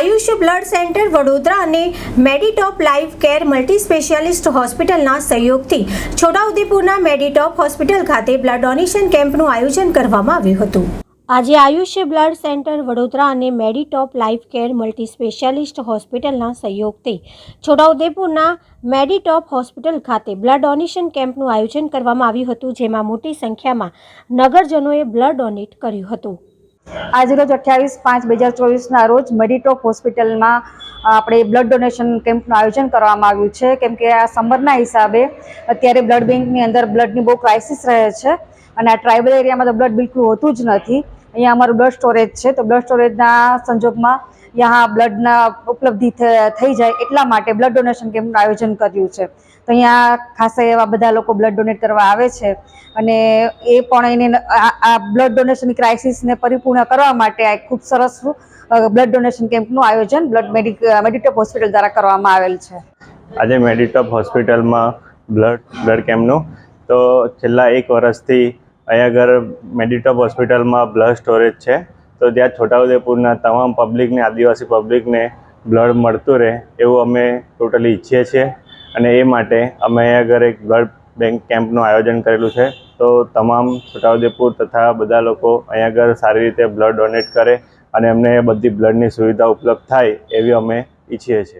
Ayush blood centre Vadodara અને Meditop life care multi specialist હોસ્પિટલના સહયોગથી છોટાઉદેપુરના મેડિટોપ હોસ્પિટલ ખાતે બ્લડ ડોનેશન કેમ્પનું આયોજન કરવામાં આવ્યું હતું. આજે આયુષ્ય બ્લડ સેન્ટર વડોદરા અને Meditop life care multi specialist હોસ્પિટલના સહયોગથી છોટાઉદેપુરના મેડિટોપ હોસ્પિટલ ખાતે બ્લડ ડોનેશન કેમ્પનું આયોજન કરવામાં આવ્યું હતું, જેમાં મોટી સંખ્યામાં નગરજનોએ બ્લડ ડોનેટ કર્યું હતું. આજરોજ અઠ્યાવીસ પાંચ બે હજાર ચોવીસના રોજ મેડિટોપ હોસ્પિટલમાં આપણે બ્લડ ડોનેશન કેમ્પનું આયોજન કરવામાં આવ્યું છે. કેમ કે આ સમરના હિસાબે અત્યારે બ્લડ બેંકની અંદર બ્લડની બહુ ક્રાઇસિસ રહે છે અને આ ટ્રાઇબલ એરિયામાં તો બ્લડ બિલકુલ હોતું જ નથી. અહીંયા અમારું બ્લડ સ્ટોરેજ છે. તો બ્લડ સ્ટોરેજના સંજોગમાં यहाँ બ્લડના ઉપલબ્ધિ થઈ જાય એટલા માટે બ્લડ ડોનેશન કેમ્પનું આયોજન કર્યું છે. તો અહીંયા ખાસા એવા બધા લોકો બ્લડ ડોનેટ કરવા આવે છે અને એ પણ એને આ બ્લડ ડોનેશનની ક્રાઇસિસને પરિપૂર્ણ કરવા માટે આ ખૂબ સરસ બ્લડ ડોનેશન કેમ્પનું આયોજન બ્લડ મેડિક મેડિટોપ હોસ્પિટલ દ્વારા કરવામાં આવેલ છે. આજે મેડિટોપ હોસ્પિટલમાં બ્લડ બ્લડ કેમ્પનું. તો છેલ્લા એક વર્ષથી અહીંયા આગળ મેડિટોપ હોસ્પિટલમાં બ્લડ સ્ટોરેજ છે. તો ત્યાં છોટાઉદેપુરના તમામ પબ્લિકને, આદિવાસી પબ્લિકને બ્લડ મળતું રહે એવું અમે ટોટલી ઈચ્છીએ છીએ. અને એ માટે અમે અહીંયા આગળ એક બ્લડ બેંક કેમ્પનું આયોજન કરેલું છે. તો તમામ છોટાઉદેપુર તથા બધા લોકો અહીંયા આગળ સારી રીતે બ્લડ ડોનેટ કરે અને એમને બધી બ્લડની સુવિધા ઉપલબ્ધ થાય એવી અમે ઈચ્છીએ છીએ.